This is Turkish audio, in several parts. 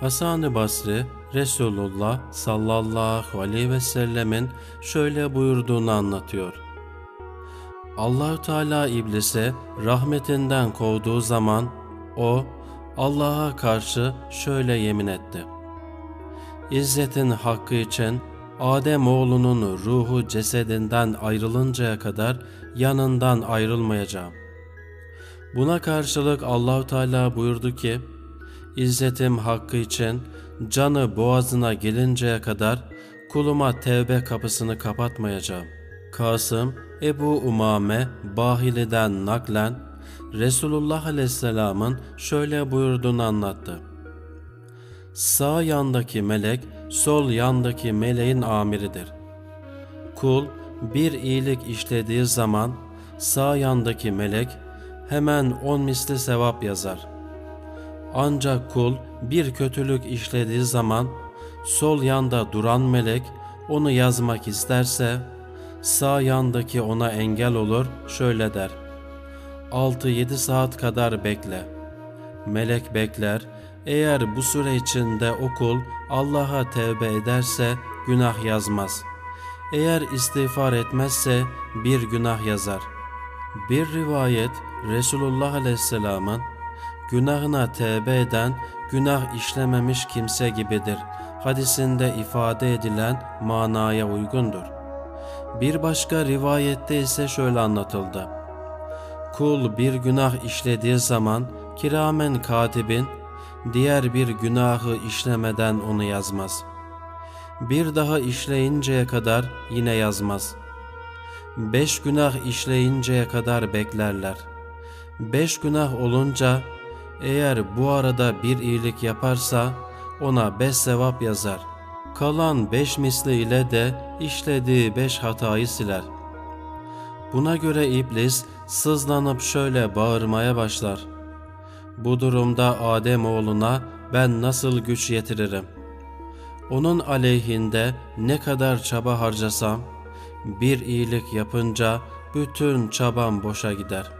Hasan-ı Basri Resulullah sallallahu aleyhi ve sellemin şöyle buyurduğunu anlatıyor. Allahü Teala iblise rahmetinden kovduğu zaman o Allah'a karşı şöyle yemin etti. İzzetin hakkı için Adem oğlunun ruhu cesedinden ayrılıncaya kadar yanından ayrılmayacağım. Buna karşılık Allahü Teala buyurdu ki: İzzetim hakkı için canı boğazına gelinceye kadar kuluma tevbe kapısını kapatmayacağım. Kasım Ebu Umame Bahili'den naklen Resulullah Aleyhisselam'ın şöyle buyurduğunu anlattı. Sağ yandaki melek sol yandaki meleğin amiridir. Kul bir iyilik işlediği zaman sağ yandaki melek hemen on misli sevap yazar. Ancak kul bir kötülük işlediği zaman sol yanda duran melek onu yazmak isterse sağ yandaki ona engel olur şöyle der. 6-7 saat kadar bekle. Melek bekler. Eğer bu süre içinde o kul Allah'a tevbe ederse günah yazmaz. Eğer istiğfar etmezse bir günah yazar. Bir rivayet Resulullah Aleyhisselam'ın günahına tevbe eden günah işlememiş kimse gibidir. Hadisinde ifade edilen manaya uygundur. Bir başka rivayette ise şöyle anlatıldı. Kul bir günah işlediği zaman kiramen katibin diğer bir günahı işlemeden onu yazmaz. Bir daha işleyinceye kadar yine yazmaz. Beş günah işleyinceye kadar beklerler. Beş günah olunca eğer bu arada bir iyilik yaparsa ona beş sevap yazar. Kalan beş misli ile de işlediği beş hatayı siler. Buna göre iblis sızlanıp şöyle bağırmaya başlar. Bu durumda Adem oğluna ben nasıl güç yetiririm? Onun aleyhinde ne kadar çaba harcasam, bir iyilik yapınca bütün çabam boşa gider.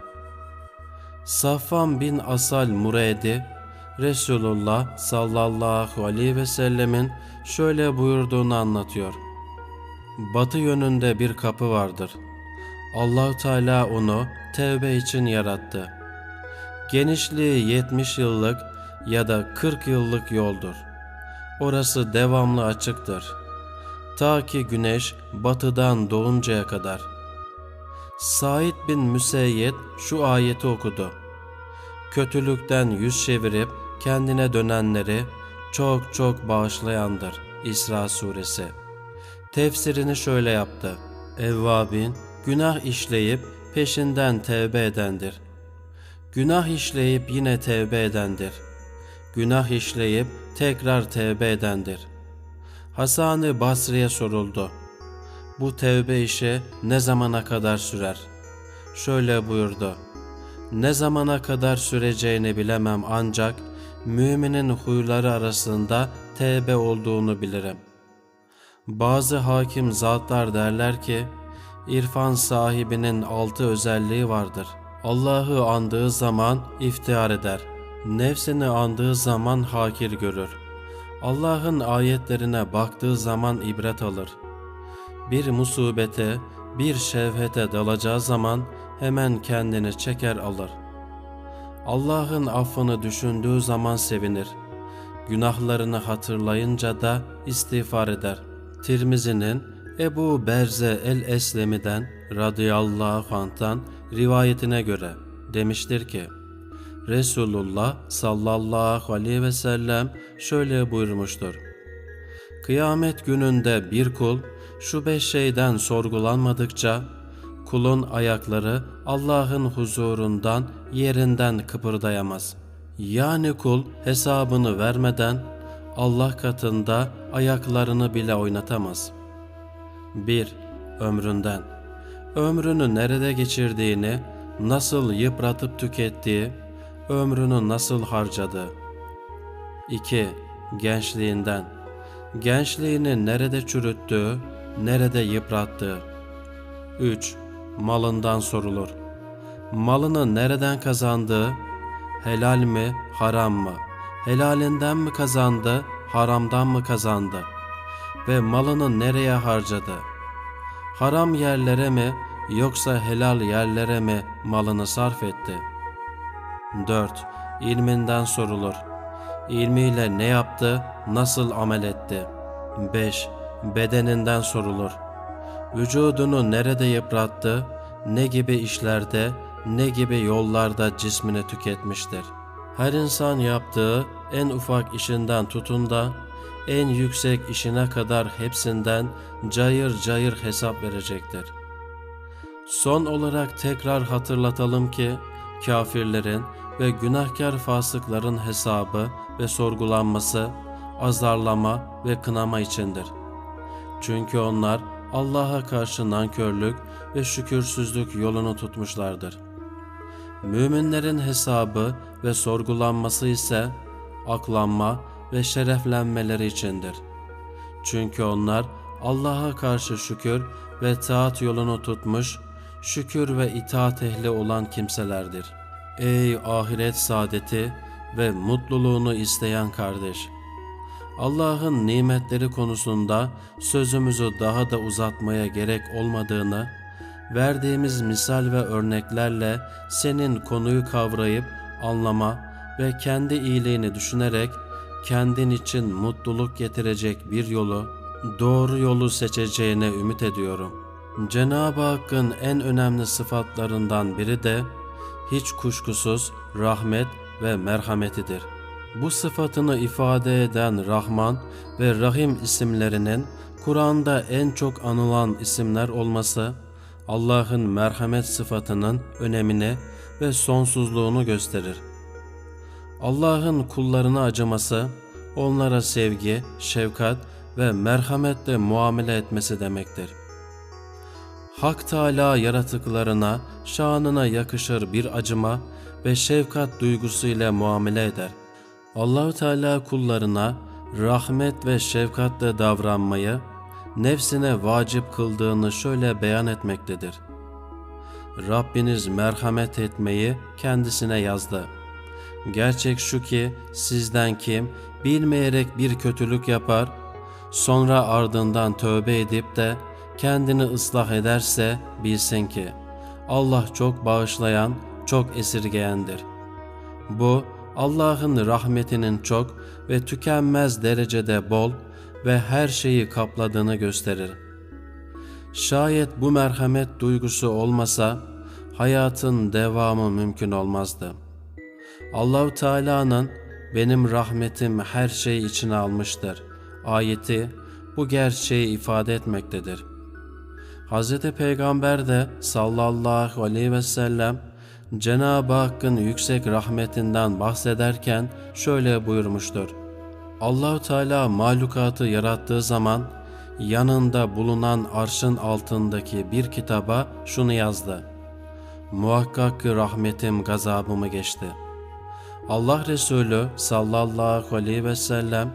Safvan bin Asal Muredi, Resulullah sallallahu aleyhi ve sellemin şöyle buyurduğunu anlatıyor. Batı yönünde bir kapı vardır. Allahu Teala onu tevbe için yarattı. Genişliği 70 yıllık ya da 40 yıllık yoldur. Orası devamlı açıktır. Ta ki güneş batıdan doğuncaya kadar. Said bin Müseyyed şu ayeti okudu. Kötülükten yüz çevirip kendine dönenleri çok çok bağışlayandır. İsra suresi. Tefsirini şöyle yaptı. Evvabin günah işleyip peşinden tevbe edendir. Günah işleyip yine tevbe edendir. Günah işleyip tekrar tevbe edendir. Hasan-ı Basri'ye soruldu. Bu tevbe işi ne zamana kadar sürer? Şöyle buyurdu. Ne zamana kadar süreceğini bilemem ancak müminin huyları arasında tevbe olduğunu bilirim. Bazı hakim zatlar derler ki, İrfan sahibinin altı özelliği vardır. Allah'ı andığı zaman iftihar eder. Nefsini andığı zaman hakir görür. Allah'ın ayetlerine baktığı zaman ibret alır. Bir musibete, bir şevhete dalacağı zaman hemen kendini çeker alır. Allah'ın affını düşündüğü zaman sevinir. Günahlarını hatırlayınca da istiğfar eder. Tirmizi'nin Ebu Berze el-Eslemi'den radıyallahu anh'tan rivayetine göre demiştir ki Resulullah sallallahu aleyhi ve sellem şöyle buyurmuştur. Kıyamet gününde bir kul şu beş şeyden sorgulanmadıkça kulun ayakları Allah'ın huzurundan yerinden kıpırdayamaz. Yani kul hesabını vermeden Allah katında ayaklarını bile oynatamaz. 1. Ömründen Ömrünü nerede geçirdiğini, nasıl yıpratıp tükettiği, ömrünü nasıl harcadığı. 2. Gençliğinden Gençliğini nerede çürüttüğü, nerede yıprattığı. 3. Malından sorulur. Malını nereden kazandığı, helal mi, haram mı? helalinden mi kazandı, haramdan mı kazandı? Ve malını nereye harcadı? Haram yerlere mi yoksa helal yerlere mi malını sarf etti? 4. İlminden sorulur. İlmiyle ne yaptı, nasıl amel etti? 5. Bedeninden sorulur. Vücudunu nerede yıprattı, ne gibi işlerde, ne gibi yollarda cismini tüketmiştir. Her insan yaptığı en ufak işinden tutun da en yüksek işine kadar hepsinden cayır cayır hesap verecektir. Son olarak tekrar hatırlatalım ki kafirlerin ve günahkar fasıkların hesabı ve sorgulanması azarlama ve kınama içindir. Çünkü onlar Allah'a karşı nankörlük ve şükürsüzlük yolunu tutmuşlardır. Müminlerin hesabı ve sorgulanması ise aklanma ve şereflenmeleri içindir. Çünkü onlar Allah'a karşı şükür ve taat yolunu tutmuş, şükür ve itaat ehli olan kimselerdir. Ey ahiret saadeti ve mutluluğunu isteyen kardeş! Allah'ın nimetleri konusunda sözümüzü daha da uzatmaya gerek olmadığını, verdiğimiz misal ve örneklerle senin konuyu kavrayıp anlama ve kendi iyiliğini düşünerek kendin için mutluluk getirecek bir yolu, doğru yolu seçeceğine ümit ediyorum. Cenab-ı Hakk'ın en önemli sıfatlarından biri de hiç kuşkusuz rahmet ve merhametidir. Bu sıfatını ifade eden Rahman ve Rahim isimlerinin Kur'an'da en çok anılan isimler olması, Allah'ın merhamet sıfatının önemini ve sonsuzluğunu gösterir. Allah'ın kullarına acıması, onlara sevgi, şefkat ve merhametle muamele etmesi demektir. Hak Teala yaratıklarına, şanına yakışır bir acıma ve şefkat duygusuyla muamele eder. Allahü Teala kullarına rahmet ve şefkatle davranmayı nefsine vacip kıldığını şöyle beyan etmektedir. Rabbiniz merhamet etmeyi kendisine yazdı. Gerçek şu ki sizden kim bilmeyerek bir kötülük yapar, sonra ardından tövbe edip de kendini ıslah ederse bilsin ki Allah çok bağışlayan, çok esirgeyendir. Bu Allah'ın rahmetinin çok ve tükenmez derecede bol ve her şeyi kapladığını gösterir. Şayet bu merhamet duygusu olmasa hayatın devamı mümkün olmazdı. Allahu Teala'nın benim rahmetim her şeyi içine almıştır. Ayeti bu gerçeği ifade etmektedir. Hz. Peygamber de sallallahu aleyhi ve sellem Cenab-ı Hakk'ın yüksek rahmetinden bahsederken şöyle buyurmuştur. Allahu Teala mahlukatı yarattığı zaman yanında bulunan arşın altındaki bir kitaba şunu yazdı. Muhakkak ki rahmetim gazabımı geçti. Allah Resulü sallallahu aleyhi ve sellem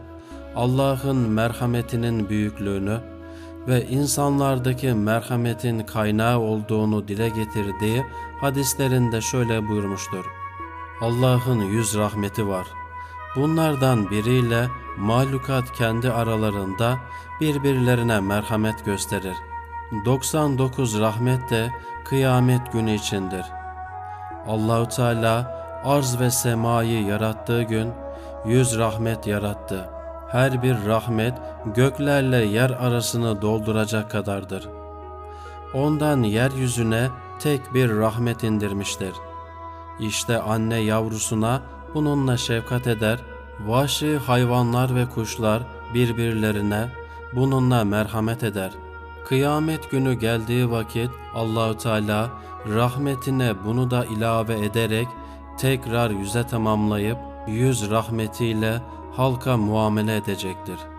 Allah'ın merhametinin büyüklüğünü ve insanlardaki merhametin kaynağı olduğunu dile getirdiği hadislerinde şöyle buyurmuştur. Allah'ın yüz rahmeti var. Bunlardan biriyle mahlukat kendi aralarında birbirlerine merhamet gösterir. 99 rahmet de kıyamet günü içindir. Allahu Teala arz ve semayı yarattığı gün yüz rahmet yarattı. Her bir rahmet göklerle yer arasını dolduracak kadardır. Ondan yeryüzüne tek bir rahmet indirmiştir. İşte anne yavrusuna bununla şefkat eder, vahşi hayvanlar ve kuşlar birbirlerine bununla merhamet eder. Kıyamet günü geldiği vakit Allahü Teala rahmetine bunu da ilave ederek tekrar yüze tamamlayıp yüz rahmetiyle halka muamele edecektir.